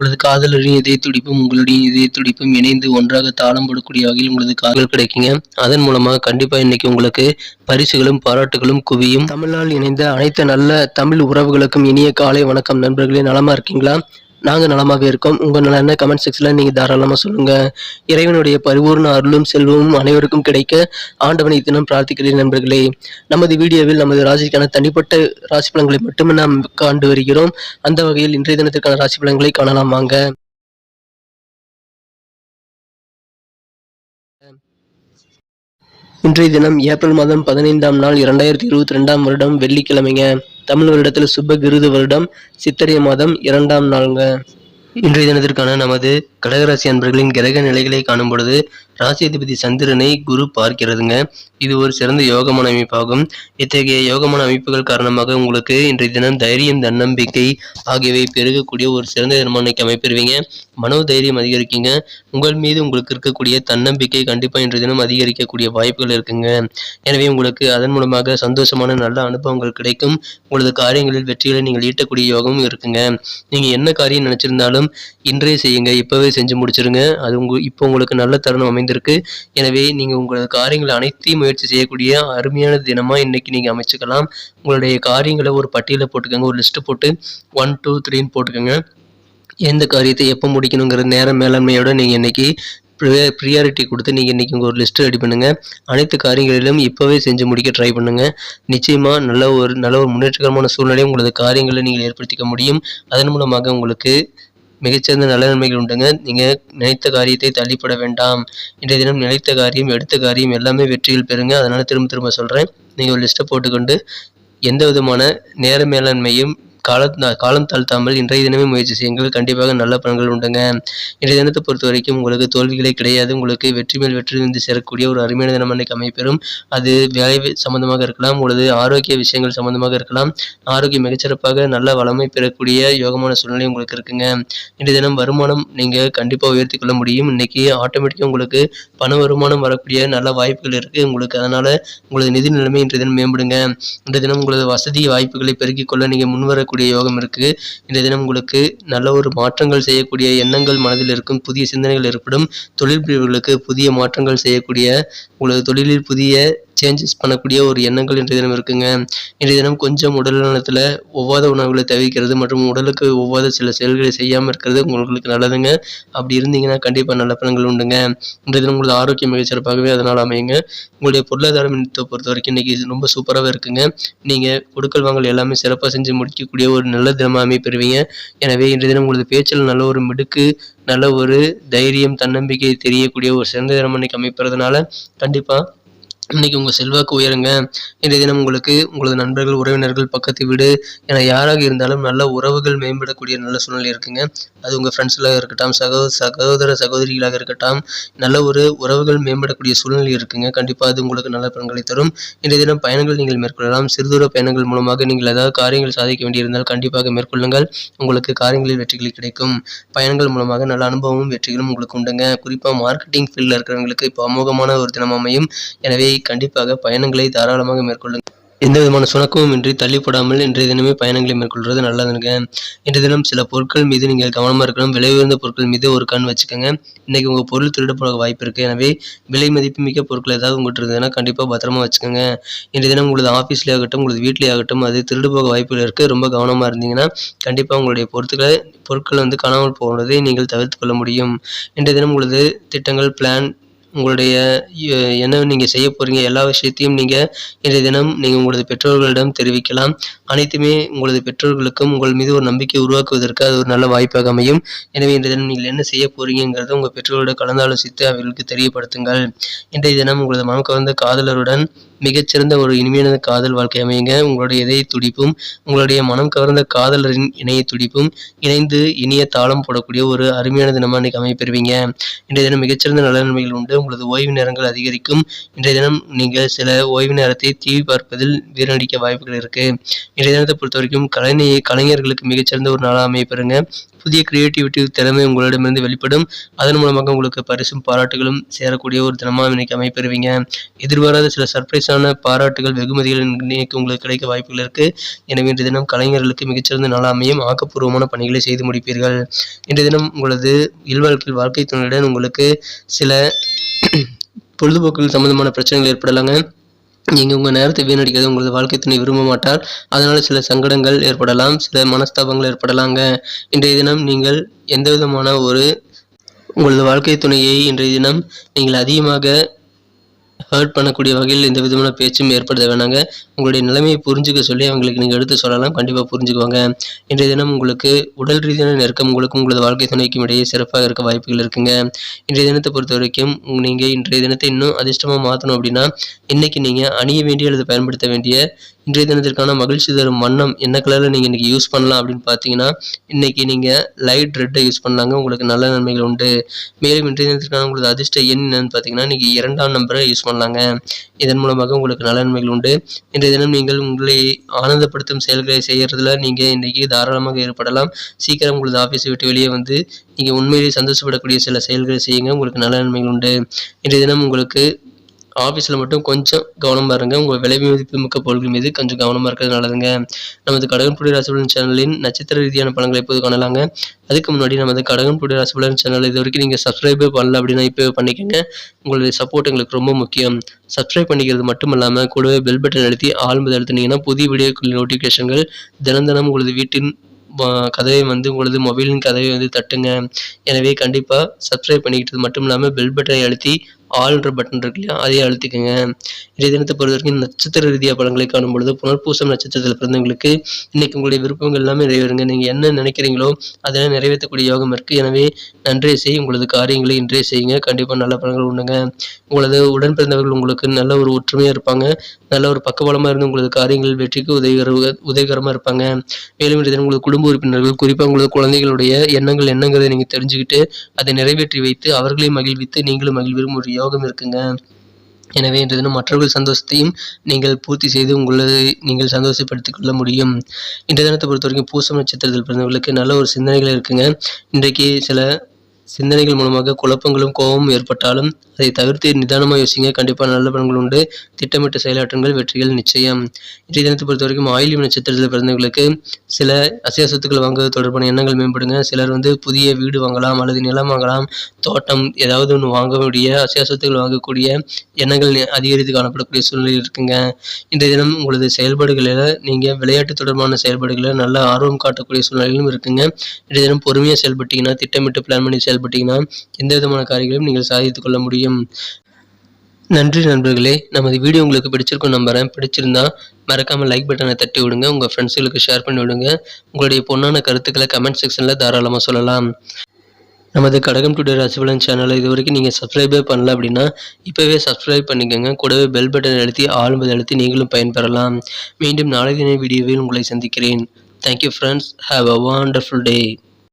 உங்களது காதலரின் இதய துடிப்பும் உங்களுடைய இதய துடிப்பும் இணைந்து ஒன்றாக தாளம் போடக்கூடிய வகையில் உங்களது காதல் கிடைக்குங்க. அதன் மூலமாக கண்டிப்பா இன்னைக்கு உங்களுக்கு பரிசுகளும் பாராட்டுகளும் குவியும். தமிழால் இணைந்த அனைத்து நல்ல தமிழ் உறவுகளுக்கும் இனிய காலை வணக்கம். நண்பர்களே நலமா இருக்கீங்களா? நாங்கள் நலமாக இருக்கோம். உங்கள் நல என்ன கமெண்ட் செக்ஷனில் நீங்கள் தாராளமாக சொல்லுங்கள் இறைவனுடைய பரிபூர்ண அருளும் செல்வமும் அனைவருக்கும் கிடைக்க ஆண்டவனை தினம் பிரார்த்திக்கிறேன் நண்பர்களே. நமது வீடியோவில் நமது ராசிக்கான தனிப்பட்ட ராசி பலன்களை மட்டுமே நாம் காண்டு வருகிறோம். அந்த வகையில் இன்றைய தினத்திற்கான ராசி பலன்களை காணலாம் வாங்க. இன்றைய தினம் ஏப்ரல் மாதம் பதினைந்தாம் நாள் இரண்டாயிரத்தி இருபத்தி ரெண்டாம் வருடம் வெள்ளிக்கிழமைங்க. தமிழ் வருடத்தில் சுப கிருது வருடம் சித்திரை மாதம் இரண்டாம் நாளுங்க. இன்றைய தினத்திற்கான நமது கடகராசி அன்பர்களின் கிரக நிலைகளை காணும் பொழுது ராசியதிபதி சந்திரனை குரு பார்க்கிறதுங்க. இது ஒரு சிறந்த யோகமான அமைப்பாகும். இத்தகைய யோகமான அமைப்புகள் காரணமாக உங்களுக்கு இன்றைய தினம் தைரியம் தன்னம்பிக்கை ஆகியவை பெருகக்கூடிய ஒரு சிறந்த தினமான இன்னைக்கு அமைப்பிருவீங்க மனோ தைரியம் அதிகரிக்குங்க. உங்கள் மீது உங்களுக்கு இருக்கக்கூடிய தன்னம்பிக்கை கண்டிப்பாக இன்றைய தினம் அதிகரிக்கக்கூடிய வாய்ப்புகள் இருக்குங்க. எனவே உங்களுக்கு அதன் மூலமாக சந்தோஷமான நல்ல அனுபவங்கள் கிடைக்கும். உங்களது காரியங்களில் வெற்றிகளை நீங்கள் ஈட்டக்கூடிய யோகமும் இருக்குங்க. நீங்கள் என்ன காரியம் நினச்சிருந்தாலும் இன்றைய செய்யுங்க. இப்போவே செஞ்சு முடிச்சிருங்க. அது உங்க இப்போ உங்களுக்கு நல்ல தருணம் அமைந்திருக்கு. எனவே நீங்கள் உங்களது காரியங்கள் அனைத்தையும் முயற்சி செய்யக்கூடிய அருமையான தினமாக இன்னைக்கு நீங்கள் அமைச்சுக்கலாம். உங்களுடைய காரியங்களை ஒரு பட்டியலை போட்டுக்கோங்க ஒரு லிஸ்ட்டு போட்டு ஒன் டூ த்ரீன்னு போட்டுக்கோங்க. எந்த காரியத்தை எப்போ முடிக்கணுங்கிற நேர மேலாண்மையோட நீங்கள் இன்றைக்கி ப்ரியாரிட்டி கொடுத்து நீங்கள் இன்றைக்கி உங்கள் ஒரு லிஸ்ட்டு ரெடி பண்ணுங்கள் அனைத்து காரியங்களிலும் இப்போவே செஞ்சு முடிக்க ட்ரை பண்ணுங்கள் நிச்சயமாக நல்ல ஒரு நல்ல ஒரு முன்னேற்றகரமான சூழ்நிலையை உங்களது காரியங்களை நீங்கள் ஏற்படுத்திக்க முடியும். அதன் மூலமாக உங்களுக்கு மிகச்சிறந்த நல்ல நன்மைகள் உண்டுங்க. நீங்கள் நினைத்த காரியத்தை தள்ளிப்பட வேண்டாம். இன்றைய தினம் நினைத்த காரியம் எடுத்த காரியம் எல்லாமே வெற்றிகள் பெறுங்க. அதனால் திரும்ப திரும்ப சொல்கிறேன் நீங்கள் ஒரு லிஸ்ட்டை போட்டுக்கொண்டு எந்த விதமான நேர மேலாண்மையும் காலத் காலம் தாழ்த்தாமல் இன்றைய தினமே முயற்சி செய்யுங்கள். கண்டிப்பாக நல்ல பலன்கள் உண்டுங்க. இன்றைய தினத்தை பொறுத்த வரைக்கும் உங்களுக்கு தோல்விகளே கிடையாது. உங்களுக்கு வெற்றி மேல் வெற்றி வந்து சேரக்கூடிய ஒரு அருமையான தினம் அன்னைக்கு அமைப்பெறும் அது வேலை சம்பந்தமாக இருக்கலாம். உங்களது ஆரோக்கிய விஷயங்கள் சம்பந்தமாக இருக்கலாம். ஆரோக்கியம் மிகச்சிறப்பாக நல்ல வளமை பெறக்கூடிய யோகமான சூழ்நிலை உங்களுக்கு இருக்குங்க. இன்றைய தினம் வருமானம் நீங்கள் கண்டிப்பாக உயர்த்தி கொள்ள முடியும். இன்னைக்கு ஆட்டோமேட்டிக்காக உங்களுக்கு பண வருமானம் வரக்கூடிய நல்ல வாய்ப்புகள் இருக்குது உங்களுக்கு அதனால் உங்களது நிதி நிலைமை இன்றைய தினம் மேம்படுங்க. இன்றைய தினம் உங்களது வசதி வாய்ப்புகளை பெருக்கிக் கொள்ள நீங்கள் முன்வரக்கூடிய செய்யக்கூடிய யோகம் இருக்குது இந்த தினம் உங்களுக்கு நல்ல ஒரு மாற்றங்கள் செய்யக்கூடிய எண்ணங்கள் மனதில் இருக்கும் புதிய சிந்தனைகள் ஏற்படும். தொழில் பிரிவுகளுக்கு புதிய மாற்றங்கள் செய்யக்கூடிய உங்களது தொழிலில் புதிய சேஞ்சஸ் பண்ணக்கூடிய ஒரு எண்ணங்கள் இன்றைய தினம் இருக்குங்க. இன்றைய தினம் கொஞ்சம் உடல் நலத்தில் ஒவ்வாத உணவுகளை தவிர்க்கிறது மற்றும் உடலுக்கு ஒவ்வாத சில செயல்களை செய்யாமல் இருக்கிறது உங்களுக்கு நல்லதுங்க. அப்படி இருந்தீங்கன்னா கண்டிப்பாக நல்ல பலன்கள் உண்டுங்க. இன்றைய தினம் உங்களது ஆரோக்கியம் மிகச்சிறப்பாகவே அதனால் அமையுங்க. உங்களுடைய பொருளாதார மின்னத்தை பொறுத்த வரைக்கும் இன்றைக்கி ரொம்ப சூப்பராகவே இருக்குங்க. நீங்கள் கொடுக்கல் வாங்கல் எல்லாமே சிறப்பாக செஞ்சு முடிக்கக்கூடிய ஒரு நல்ல தினமாக அமைப்பெறுவீங்க எனவே இன்றைய தினம் உங்களது பேச்சில் நல்ல ஒரு மிடுக்கு நல்ல ஒரு தைரியம் தன்னம்பிக்கை தெரியக்கூடிய ஒரு சிறந்த தினம் அன்னைக்கு அமைப்பறதுனால கண்டிப்பாக இன்னைக்கு உங்கள் செல்வாக்கு உயருங்க. இன்றைய தினம் உங்களுக்கு உங்களது நண்பர்கள் உறவினர்கள் பக்கத்து வீடு. என யாராக இருந்தாலும் நல்ல உறவுகள் மேம்படக்கூடிய நல்ல சூழ்நிலை இருக்குங்க. அது உங்கள் ஃப்ரெண்ட்ஸில் இருக்கட்டும் சகோ சகோதர சகோதரிகளாக இருக்கட்டும் நல்ல ஒரு உறவுகள் மேம்படக்கூடிய சூழ்நிலை இருக்குங்க. கண்டிப்பாக அது உங்களுக்கு நல்ல பலன்களை தரும். இன்றைய தினம் பயணங்கள் நீங்கள் மேற்கொள்ளலாம். சிறுதூர பயணங்கள் மூலமாக நீங்கள் ஏதாவது காரியங்கள் சாதிக்க வேண்டியிருந்தால் கண்டிப்பாக மேற்கொள்ளுங்கள். உங்களுக்கு காரியங்களில் வெற்றிகள் கிடைக்கும். பயணங்கள் மூலமாக நல்ல அனுபவமும் வெற்றிகளும் உங்களுக்கு உண்டுங்க. குறிப்பாக மார்க்கெட்டிங் ஃபீல்டில் இருக்கிறவங்களுக்கு இப்போ அமோகமான ஒரு தினம் அமையும். எனவே கண்டிப்பாக பயணங்களை தாராளமாக மேற்கொள்ளுங்கள். எந்த விதமான சுணக்கமும் இன்றி தள்ளிப்படாமல் இன்றைய தினமே பயணங்களை மேற்கொள்வது நல்லதுங்க. இன்றைய தினம் சில பொருட்கள் மீது நீங்கள் கவனமாக இருக்கணும். விலை உயர்ந்த பொருட்கள் மீது ஒரு கண் வச்சுக்கோங்க. இன்றைக்கி உங்கள் பொருள் திருடப்பட வாய்ப்பு இருக்குது எனவே விலை மதிப்பு மிக்க பொருட்கள் ஏதாவது உங்கள்கிட்ட இருந்ததுன்னா கண்டிப்பாக பத்திரமா வச்சுக்கோங்க. இன்றைய தினம் உங்களது ஆஃபீஸ்லேயே ஆகட்டும் உங்களது வீட்டிலே ஆகட்டும் அது திருடு போக வாய்ப்புகள் இருக்குது ரொம்ப கவனமாக இருந்தீங்கன்னா கண்டிப்பாக உங்களுடைய பொருட்களை பொருட்கள் வந்து காணாமல் போவதை நீங்கள் தவிர்த்து கொள்ள முடியும். இன்றைய தினம் உங்களது திட்டங்கள் பிளான் உங்களுடைய என்ன நீங்கள் செய்ய போகிறீங்க எல்லா விஷயத்தையும் நீங்கள் இன்றைய தினம் நீங்கள் உங்களது பெற்றோர்களிடம் தெரிவிக்கலாம். அனைத்துமே உங்களது பெற்றோர்களுக்கும் உங்கள் மீது ஒரு நம்பிக்கை உருவாக்குவதற்கு அது ஒரு நல்ல வாய்ப்பாக அமையும். எனவே இன்றைய தினம் நீங்கள் என்ன செய்ய போகிறீங்கிறத உங்கள் பெற்றோர்களோட கலந்தாலோசித்து அவர்களுக்கு தெரியப்படுத்துங்கள். இன்றைய தினம் உங்களது மனம் கவர்ந்த காதலருடன் மிகச்சிறந்த ஒரு இனிமையான காதல் வாழ்க்கை அமையுங்க. உங்களுடைய இதய துடிப்பும் உங்களுடைய மனம் கவர்ந்த காதலரின் இணைய துடிப்பும் இணைந்து இனிய தாளம் போடக்கூடிய ஒரு அருமையான தினமாக இன்னைக்கு அமைப்பெறுவீங்க இன்றைய தினம் மிகச்சிறந்த நல்ல நன்மைகள் உண்டு. உங்களது ஓய்வு நேரங்கள் அதிகரிக்கும். இன்றைய தினம் நீங்கள் சில ஓய்வு நேரத்தை டிவி பார்ப்பதில் வீரநடிக்க வாய்ப்புகள் இருக்கு. இன்றைய தினத்தை பொறுத்த வரைக்கும் கலைஞ கலைஞர்களுக்கு மிகச்சிறந்த ஒரு நாளாக அமைப்பெறுங்க புதிய கிரியேட்டிவிட்டி திறமை உங்களிடமிருந்து வெளிப்படும். அதன் மூலமாக உங்களுக்கு பரிசும் பாராட்டுகளும் சேரக்கூடிய ஒரு தினமாக இன்னைக்கு அமைப்பெறுவீங்க எதிர்பாராத சில சர்ப்ரைஸான பாராட்டுகள் வெகுமதிகள் இன்னைக்கு உங்களுக்கு கிடைக்க வாய்ப்புகள் இருக்கு. எனவே இன்றைய தினம் கலைஞர்களுக்கு மிகச்சிறந்த நாளாக அமையும். ஆக்கப்பூர்வமான பணிகளை செய்து முடிப்பீர்கள். இன்றைய தினம் உங்களது இல்வாழ்க்கையில் வாழ்க்கை துணையுடன் உங்களுக்கு சில பொழுதுபோக்குகள் சம்பந்தமான பிரச்சனைகள் ஏற்படலாங்க. நீங்கள் உங்கள் நேரத்தை வீணடிக்கிறது உங்களது வாழ்க்கை துணை விரும்ப மாட்டார். அதனால் சில சங்கடங்கள் ஏற்படலாம் சில மனஸ்தாபங்கள் ஏற்படலாங்க. இன்றைய தினம் நீங்கள் எந்த விதமான ஒரு உங்களது வாழ்க்கை துணையை இன்றைய தினம் நீங்கள் அதிகமாக ஹர்ட் பண்ணக்கூடிய வகையில் எந்த விதமான பேச்சும் ஏற்படுத்த வேணாங்க. உங்களுடைய நிலைமையை புரிஞ்சுக்க சொல்லி அவங்களுக்கு நீங்கள் எடுத்து சொல்லலாம். கண்டிப்பாக புரிஞ்சுக்குவாங்க. இன்றைய தினம் உங்களுக்கு உடல் ரீதியான நெருக்கம் உங்களுக்கும் உங்களது வாழ்க்கை துணைக்கும் இடையே சிறப்பாக இருக்க வாய்ப்புகள் இருக்குங்க. இன்றைய தினத்தை பொறுத்த வரைக்கும் நீங்கள் இன்றைய தினத்தை இன்னும் அதிர்ஷ்டமாக மாற்றணும் அப்படின்னா இன்னைக்கு நீங்கள் அணிய வேண்டிய அல்லது பயன்படுத்த வேண்டிய இன்றைய தினத்திற்கான மகிழ்ச்சி தரும் வண்ணம் என்ன கலரில் நீங்கள் இன்றைக்கி யூஸ் பண்ணலாம் அப்படின்னு பார்த்தீங்கன்னா இன்றைக்கி நீங்கள் லைட் ரெட்டை யூஸ் பண்ணலாங்க. உங்களுக்கு நல்ல நன்மைகள் உண்டு. மேலும் இன்றைய தினத்திற்கான உங்களுக்கு அதிர்ஷ்ட எண் என்னன்னு பார்த்தீங்கன்னா இன்றைக்கி இரண்டாம் நம்பரை யூஸ் பண்ணலாங்க. இதன் மூலமாக உங்களுக்கு நல்ல நன்மைகள் உண்டு. இன்றைய தினம் நீங்கள் உங்களை ஆனந்தப்படுத்தும் செயல்களை செய்கிறதுல நீங்கள் இன்றைக்கி தாராளமாக ஏற்படலாம் சீக்கிரம் உங்களது ஆஃபீஸை விட்டு வெளியே வந்து நீங்கள் உண்மையிலேயே சந்தோஷப்படக்கூடிய சில செயல்களை செய்யுங்க. உங்களுக்கு நல்ல நன்மைகள் உண்டு. இன்றைய தினம் உங்களுக்கு ஆஃபீஸில் மட்டும் கொஞ்சம் கவனமாக இருங்க. உங்கள் விலை மதிப்பு மிக்க பொருட்கள் மீது கொஞ்சம் கவனமாக இருக்கிறது நல்லதுங்க. நமது கடகன்புடி ராசிபலன் சேனலின் நட்சத்திர ரீதியான பலன்களை எப்போது காணலாங்க. அதுக்கு முன்னாடி நமது கடகன்புடி ராசிபலன் சேனல் இது வரைக்கும் நீங்கள் சப்ஸ்கிரைபே பண்ணல அப்படின்னா இப்போ பண்ணிக்கோங்க. உங்களுடைய சப்போர்ட் எங்களுக்கு ரொம்ப முக்கியம். சப்ஸ்கிரைப் பண்ணிக்கிறது மட்டும் இல்லாமல் கூடவே பெல் பட்டன் அழுத்தி ஆள் முதல் அழுத்தினீங்கன்னா புதிய வீடியோக்கள் நோட்டிஃபிகேஷன்கள் தினம் தினம் உங்களது வீட்டின் கதவை வந்து உங்களது மொபைலின் கதவை வந்து தட்டுங்க. எனவே கண்டிப்பாக சப்ஸ்கிரைப் பண்ணிக்கிட்டது மட்டும் இல்லாமல் பெல் பட்டனை அழுத்தி ஆல்ன்ற பட்டன் இருக்கு இல்லையா? அதையும் அழுத்திக்கோங்க. இன்றைய தினத்தை பொறுத்த வரைக்கும் நட்சத்திர ரீதியாக பலன்களை காணும் பொழுது புனர்பூசம் நட்சத்திரத்தில் பிறந்தவங்களுக்கு இன்னைக்கு உங்களுடைய விருப்பங்கள் எல்லாமே நிறைவேறுங்க. நீங்கள் என்ன நினைக்கிறீங்களோ அதெல்லாம் நிறைவேற்றக்கூடிய யோகம் இருக்குது எனவே நன்றைய செய். உங்களது காரியங்களை இன்றைய செய்யுங்க. கண்டிப்பாக நல்ல பலன்கள் உண்டுங்க. உங்களது உடன் பிறந்தவர்கள் உங்களுக்கு நல்ல ஒரு ஒற்றுமையாக இருப்பாங்க. நல்ல ஒரு பக்கபலமாக இருந்து உங்களது காரியங்கள் வெற்றிக்கு உதவிகர உதவிகரமாக இருப்பாங்க. மேலும் இன்றைய தினம் உங்களது குடும்ப உறுப்பினர்கள் குறிப்பாக உங்களது குழந்தைகளுடைய எண்ணங்கள் என்னங்கிறதை நீங்கள் தெரிஞ்சுக்கிட்டு அதை நிறைவேற்றி வைத்து அவர்களையும் மகிழ்வித்து நீங்களும் மகிழ்விரும் ஒரு யோகம் இருக்குங்க. எனவே இன்று தினம் மற்றவர்கள் சந்தோஷத்தையும் நீங்கள் பூர்த்தி செய்து உங்களை நீங்கள் சந்தோஷப்படுத்திக் கொள்ள முடியும். இன்றைய தினத்தை பொறுத்த வரைக்கும் பூசம் நட்சத்திரத்தில் பிறந்தவர்களுக்கு நல்ல ஒரு சிந்தனைகள் இருக்குங்க. இன்றைக்கு சில சிந்தனைகள் மூலமாக குழப்பங்களும் கோபமும் ஏற்பட்டாலும் அதை தவிர்த்து நிதானமாக யோசிங்க. கண்டிப்பாக நல்ல பலன்கள் உண்டு. திட்டமிட்ட செயலாற்றங்கள் வெற்றிகள் நிச்சயம். இன்றைய தினத்தை பொறுத்த வரைக்கும் நட்சத்திரத்தில் பிறந்தவங்களுக்கு சில அசைய சொத்துக்கள் வாங்குவது தொடர்பான எண்ணங்கள் மேம்படுங்க. சிலர் வந்து புதிய வீடு வாங்கலாம் அல்லது நிலம் வாங்கலாம். தோட்டம் ஏதாவது ஒன்று வாங்கக்கூடிய வேண்டிய அசைய சொத்துக்கள் வாங்கக்கூடிய எண்ணங்கள் அதிகரித்து காணப்படக்கூடிய சூழ்நிலை இருக்குங்க. இன்றைய தினம் உங்களது செயல்பாடுகளில் நீங்கள் விளையாட்டு தொடர்பான செயல்பாடுகளில் நல்ல ஆர்வம் காட்டக்கூடிய சூழ்நிலைகளும் இருக்குங்க. இன்றைய தினம் பொறுமையாக செயல்பட்டீங்கன்னா திட்டமிட்டு பிளான் பண்ணி செயல்பட்டீங்கன்னா எந்த விதமான காரியங்களையும் நீங்கள் சாதித்துக் கொள்ள முடியும். நன்றி நண்பர்களே நமது வீடியோ உங்களுக்கு பிடிச்சிருக்கும் நம்புறேன். பிடிச்சிருந்தா மறக்காமல் லைக் பட்டனை தட்டி விடுங்க. உங்கள் ஃப்ரெண்ட்ஸுகளுக்கு ஷேர் பண்ணி விடுங்க. உங்களுடைய பொண்ணான கருத்துக்களை கமெண்ட் செக்ஷனில் தாராளமாக சொல்லலாம். நமது கடகம் டுடே ராசிபலன் சேனலை இது வரைக்கும் நீங்கள் சப்ஸ்கிரைபே பண்ணல அப்படின்னா இப்போவே சப்ஸ்கிரைப் பண்ணிக்கோங்க. கூடவே பெல் பட்டன் அழுத்தி ஆழ்மதி அழுத்தி நீங்களும் பயன்பெறலாம். மீண்டும் நாளை தின வீடியோவில் உங்களை சந்திக்கிறேன். Thank you friends have a wonderful day